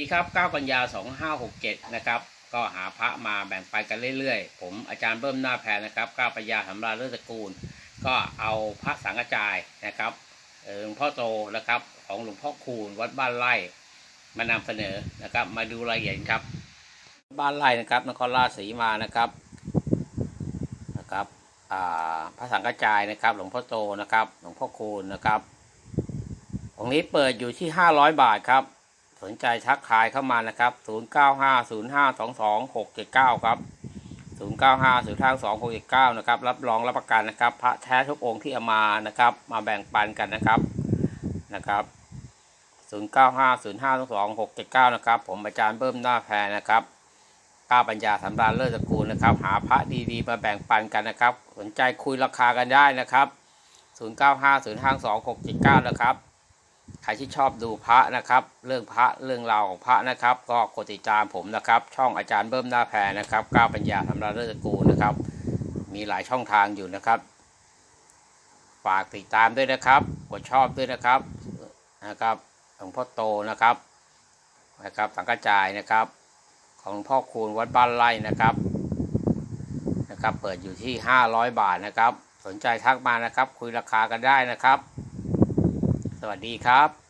ดีครับ 9 กันยา 2567 นะครับ ก็หาพระมาแบ่งไปกันเรื่อยๆ ผมอาจารย์เบิ้มหน้าแพรนะครับ9ปัญญาสำราเลิศตระกูล ก็เอาพระสังกจายนะครับหลวงพ่อโตนะครับของหลวงพ่อคูณวัดบ้านไร่มานำเสนอนะครับ มาดูรายละเอียดครับ บ้านไร่นะครับนครราชสีมานะครับนะครับพระสังกจายนะครับ หลวงพ่อโตนะครับ หลวงพ่อคูณนะครับองนี้เปิดอยู่ที่ 500 บาทครับ สนใจทักทายเข้ามานะครับ 0950522679 ครับ 0950522679 นะครับ รับรองรับประกันนะครับ พระแท้ทุกองค์ที่เอามานะครับ มาแบ่งปันกันนะครับ นะครับ 0950522679 นะครับ ผมอาจารย์เบิ้มหน้าแพรนะครับก้าปัญญาสำราญเลิศตระกูลนะครับ หาพระดีๆ มาแบ่งปันกันนะครับ สนใจคุยราคากันได้นะครับ 0950522679 นะครับ รที่ชอบดูพระนะครับ เรื่องพระเรื่องราวของพระนะครับ ก็กดติดตามผมนะครับ ช่องอาจารย์เบิ้มหน้าแพรนะครับก้าวปัญญาธรรมราชเลิศตระกูลนะครับ มีหลายช่องทางอยู่นะครับฝากติดตามด้วยนะครับ กดชอบด้วยนะครับนะครับหลวงพ่อโตนะครับนะครับสังกระจายนะครับ ของหลวงพ่อคูณวัดบ้านไร่นะครับนะครับ เปิดอยู่ที่ 500 บาทนะครับ สนใจทักมานะครับ คุยราคากันได้นะครับ สวัสดีครับ